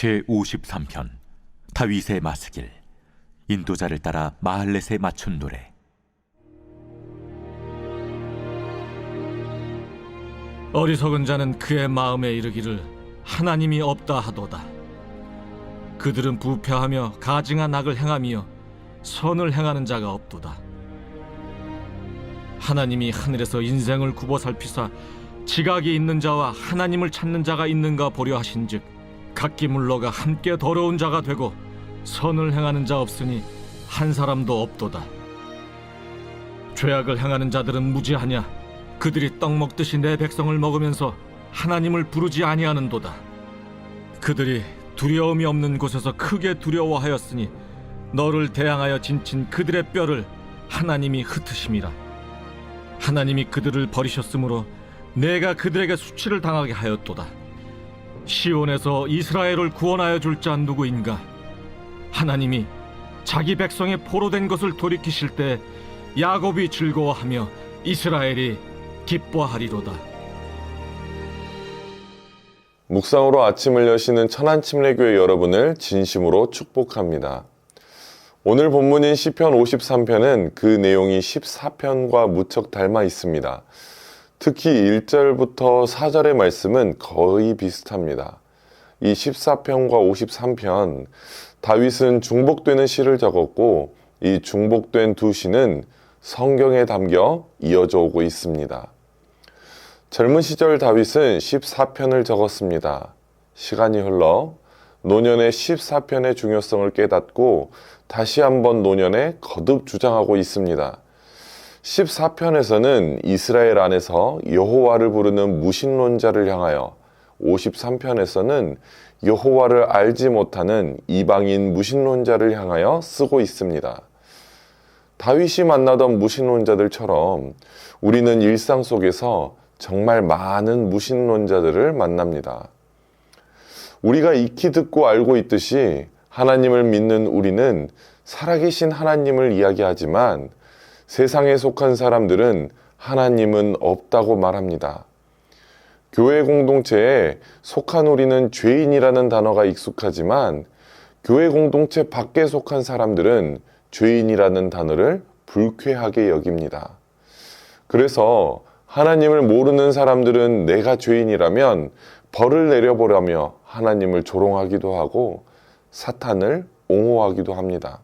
제 53편 다윗의 마스길 인도자를 따라 마할렛에 맞춘 노래 어리석은 자는 그의 마음에 이르기를 하나님이 없다 하도다. 그들은 부패하며 가증한 악을 행하며 선을 행하는 자가 없도다. 하나님이 하늘에서 인생을 굽어 살피사 지각이 있는 자와 하나님을 찾는 자가 있는가 보려 하신즉 각기 물러가 함께 더러운 자가 되고 선을 행하는 자 없으니 한 사람도 없도다. 죄악을 행하는 자들은 무지하냐? 그들이 떡 먹듯이 내 백성을 먹으면서 하나님을 부르지 아니하는도다. 그들이 두려움이 없는 곳에서 크게 두려워하였으니 너를 대항하여 진친 그들의 뼈를 하나님이 흩으심이라. 하나님이 그들을 버리셨으므로 내가 그들에게 수치를 당하게 하였도다 시온에서 이스라엘을 구원하여 줄 자 누구인가 하나님이 자기 백성의 포로된 것을 돌이키실 때 야곱이 즐거워하며 이스라엘이 기뻐하리로다. 묵상으로 아침을 여시는 천안침례교회 여러분을 진심으로 축복합니다. 오늘 본문인 시편 53편은 그 내용이 14편과 무척 닮아 있습니다. 특히 1절부터 4절의 말씀은 거의 비슷합니다. 이 14편과 53편, 다윗은 중복되는 시를 적었고 이 중복된 두 시는 성경에 담겨 이어져 오고 있습니다. 젊은 시절 다윗은 14편을 적었습니다. 시간이 흘러 노년의 14편의 중요성을 깨닫고 다시 한번 노년에 거듭 주장하고 있습니다. 14편에서는 이스라엘 안에서 여호와를 부르는 무신론자를 향하여 53편에서는 여호와를 알지 못하는 이방인 무신론자를 향하여 쓰고 있습니다. 다윗이 만나던 무신론자들처럼 우리는 일상 속에서 정말 많은 무신론자들을 만납니다. 우리가 익히 듣고 알고 있듯이 하나님을 믿는 우리는 살아계신 하나님을 이야기하지만 세상에 속한 사람들은 하나님은 없다고 말합니다. 교회 공동체에 속한 우리는 죄인이라는 단어가 익숙하지만 교회 공동체 밖에 속한 사람들은 죄인이라는 단어를 불쾌하게 여깁니다. 그래서 하나님을 모르는 사람들은 내가 죄인이라면 벌을 내려보라며 하나님을 조롱하기도 하고 사탄을 옹호하기도 합니다.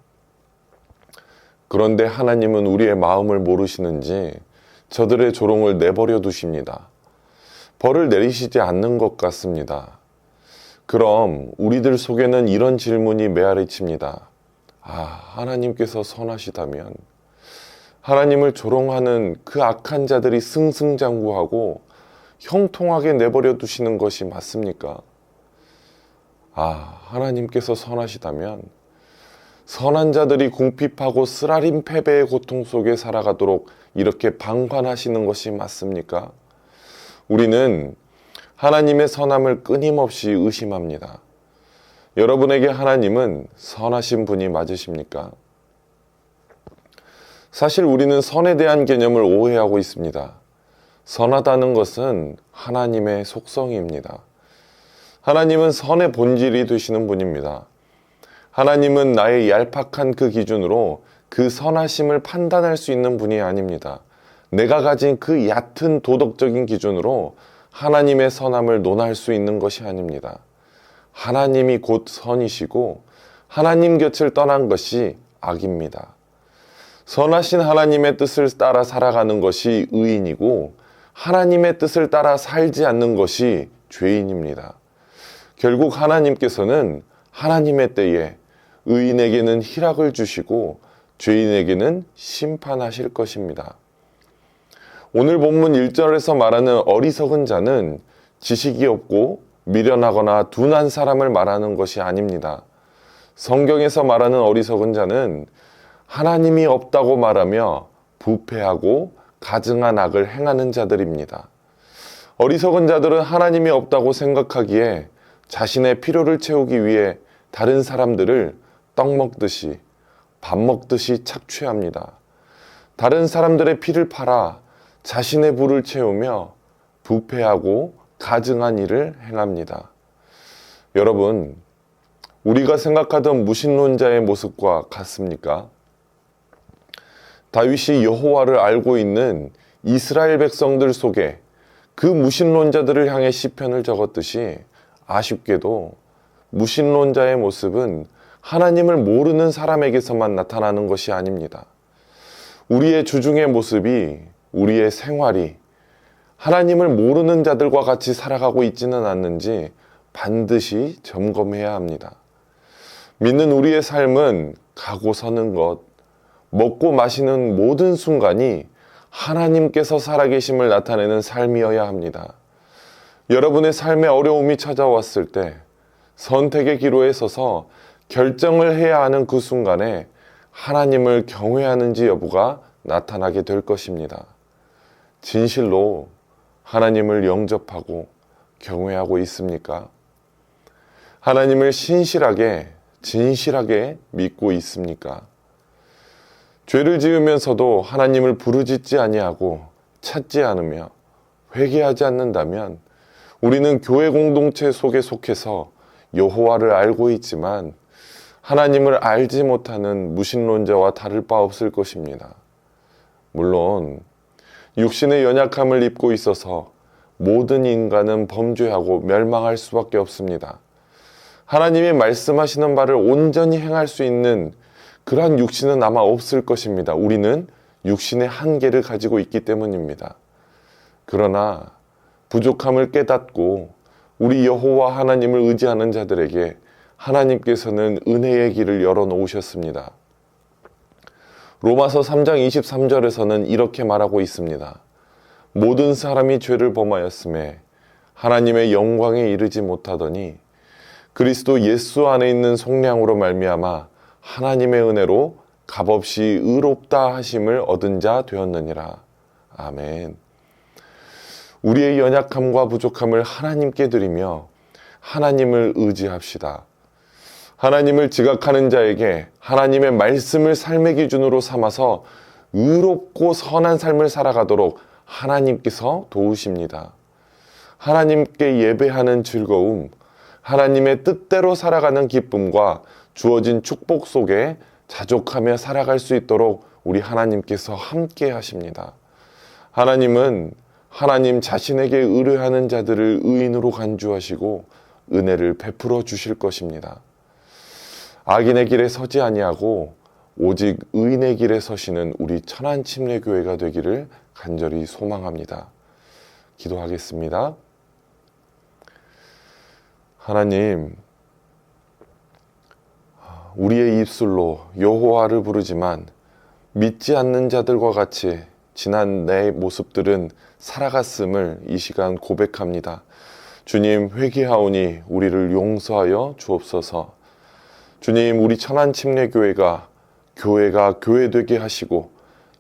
그런데 하나님은 우리의 마음을 모르시는지 저들의 조롱을 내버려 두십니다. 벌을 내리시지 않는 것 같습니다. 그럼 우리들 속에는 이런 질문이 메아리칩니다. 아, 하나님께서 선하시다면 하나님을 조롱하는 그 악한 자들이 승승장구하고 형통하게 내버려 두시는 것이 맞습니까? 아, 하나님께서 선하시다면 선한 자들이 궁핍하고 쓰라린 패배의 고통 속에 살아가도록 이렇게 방관하시는 것이 맞습니까? 우리는 하나님의 선함을 끊임없이 의심합니다. 여러분에게 하나님은 선하신 분이 맞으십니까? 사실 우리는 선에 대한 개념을 오해하고 있습니다. 선하다는 것은 하나님의 속성입니다. 하나님은 선의 본질이 되시는 분입니다. 하나님은 나의 얄팍한 그 기준으로 그 선하심을 판단할 수 있는 분이 아닙니다. 내가 가진 그 얕은 도덕적인 기준으로 하나님의 선함을 논할 수 있는 것이 아닙니다. 하나님이 곧 선이시고 하나님 곁을 떠난 것이 악입니다. 선하신 하나님의 뜻을 따라 살아가는 것이 의인이고 하나님의 뜻을 따라 살지 않는 것이 죄인입니다. 결국 하나님께서는 하나님의 때에 의인에게는 희락을 주시고 죄인에게는 심판하실 것입니다. 오늘 본문 1절에서 말하는 어리석은 자는 지식이 없고 미련하거나 둔한 사람을 말하는 것이 아닙니다. 성경에서 말하는 어리석은 자는 하나님이 없다고 말하며 부패하고 가증한 악을 행하는 자들입니다. 어리석은 자들은 하나님이 없다고 생각하기에 자신의 필요를 채우기 위해 다른 사람들을 떡 먹듯이 밥 먹듯이 착취합니다. 다른 사람들의 피를 팔아 자신의 부를 채우며 부패하고 가증한 일을 행합니다. 여러분, 우리가 생각하던 무신론자의 모습과 같습니까? 다윗이 여호와를 알고 있는 이스라엘 백성들 속에 그 무신론자들을 향해 시편을 적었듯이 아쉽게도 무신론자의 모습은 하나님을 모르는 사람에게서만 나타나는 것이 아닙니다. 우리의 주중의 모습이 우리의 생활이 하나님을 모르는 자들과 같이 살아가고 있지는 않는지 반드시 점검해야 합니다. 믿는 우리의 삶은 가고 서는 것, 먹고 마시는 모든 순간이 하나님께서 살아계심을 나타내는 삶이어야 합니다. 여러분의 삶에 어려움이 찾아왔을 때 선택의 기로에 서서 결정을 해야 하는 그 순간에 하나님을 경외하는지 여부가 나타나게 될 것입니다. 진실로 하나님을 영접하고 경외하고 있습니까? 하나님을 신실하게, 진실하게 믿고 있습니까? 죄를 지으면서도 하나님을 부르짖지 아니하고 찾지 않으며 회개하지 않는다면 우리는 교회 공동체 속에 속해서 여호와를 알고 있지만 하나님을 알지 못하는 무신론자와 다를 바 없을 것입니다. 물론 육신의 연약함을 입고 있어서 모든 인간은 범죄하고 멸망할 수밖에 없습니다. 하나님이 말씀하시는 바를 온전히 행할 수 있는 그러한 육신은 아마 없을 것입니다. 우리는 육신의 한계를 가지고 있기 때문입니다. 그러나 부족함을 깨닫고 우리 여호와 하나님을 의지하는 자들에게 하나님께서는 은혜의 길을 열어 놓으셨습니다. 로마서 3장 23절에서는 이렇게 말하고 있습니다. 모든 사람이 죄를 범하였음에 하나님의 영광에 이르지 못하더니 그리스도 예수 안에 있는 속량으로 말미암아 하나님의 은혜로 값없이 의롭다 하심을 얻은 자 되었느니라. 아멘. 우리의 연약함과 부족함을 하나님께 드리며 하나님을 의지합시다. 하나님을 지각하는 자에게 하나님의 말씀을 삶의 기준으로 삼아서 의롭고 선한 삶을 살아가도록 하나님께서 도우십니다. 하나님께 예배하는 즐거움, 하나님의 뜻대로 살아가는 기쁨과 주어진 축복 속에 자족하며 살아갈 수 있도록 우리 하나님께서 함께 하십니다. 하나님은 하나님 자신에게 의뢰하는 자들을 의인으로 간주하시고 은혜를 베풀어 주실 것입니다. 악인의 길에 서지 아니하고 오직 의인의 길에 서시는 우리 천안 침례 교회가 되기를 간절히 소망합니다. 기도하겠습니다. 하나님, 우리의 입술로 여호와를 부르지만 믿지 않는 자들과 같이 지난 내 모습들은 살아갔음을 이 시간 고백합니다. 주님 회개하오니 우리를 용서하여 주옵소서. 주님 우리 천안 침례교회가 교회가 교회되게 하시고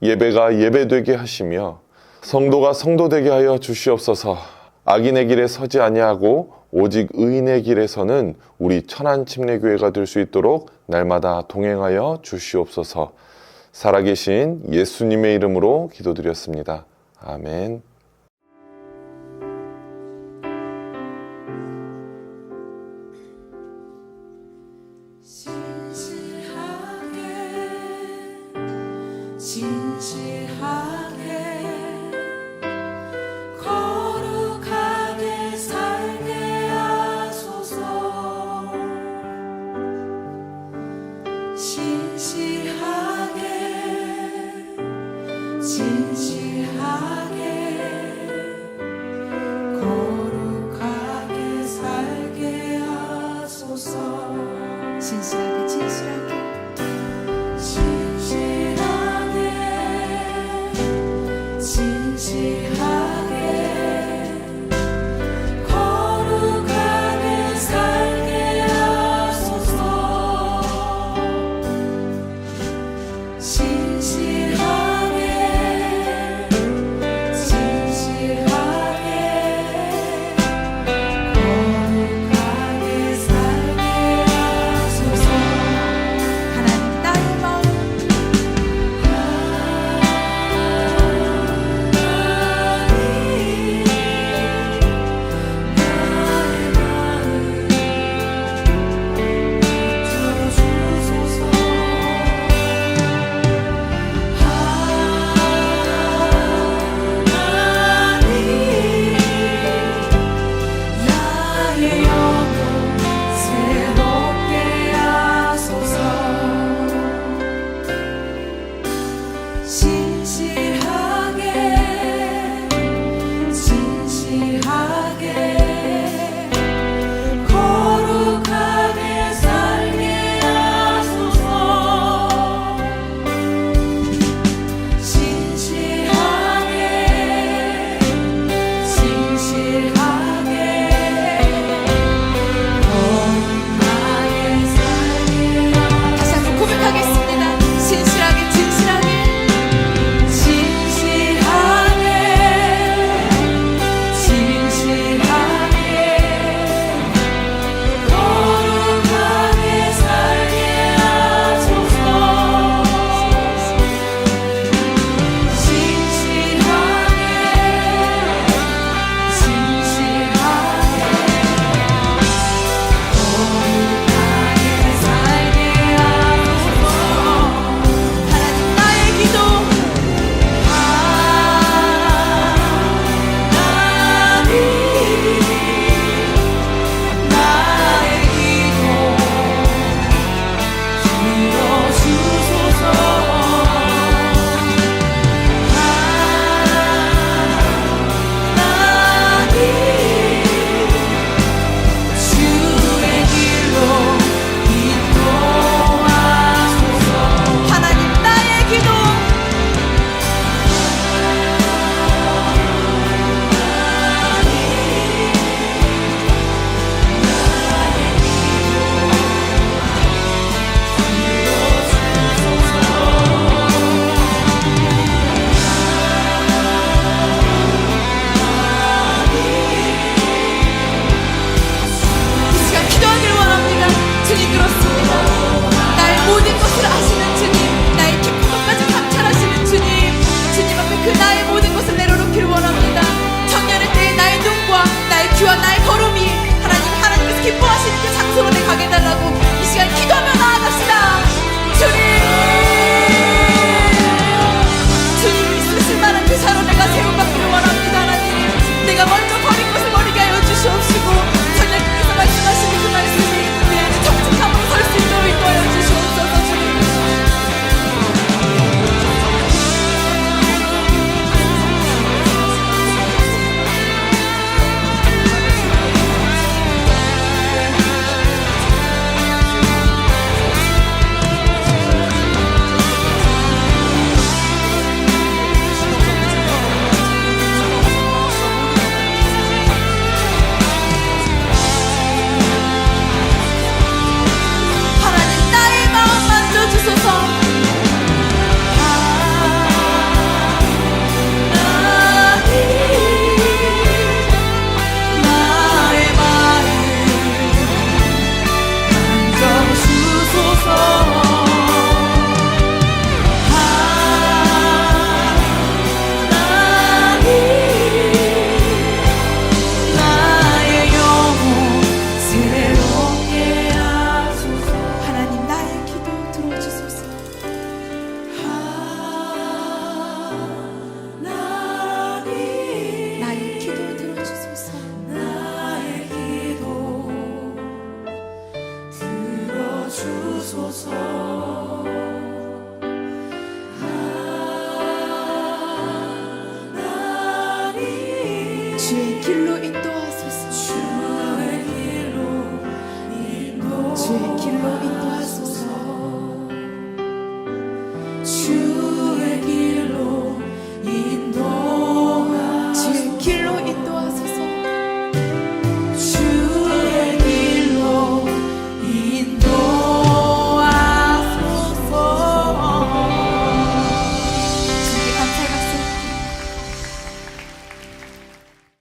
예배가 예배되게 하시며 성도가 성도되게 하여 주시옵소서. 악인의 길에 서지 아니하고 오직 의인의 길에서는 우리 천안 침례교회가 될 수 있도록 날마다 동행하여 주시옵소서. 살아계신 예수님의 이름으로 기도드렸습니다. 아멘. 나의 모든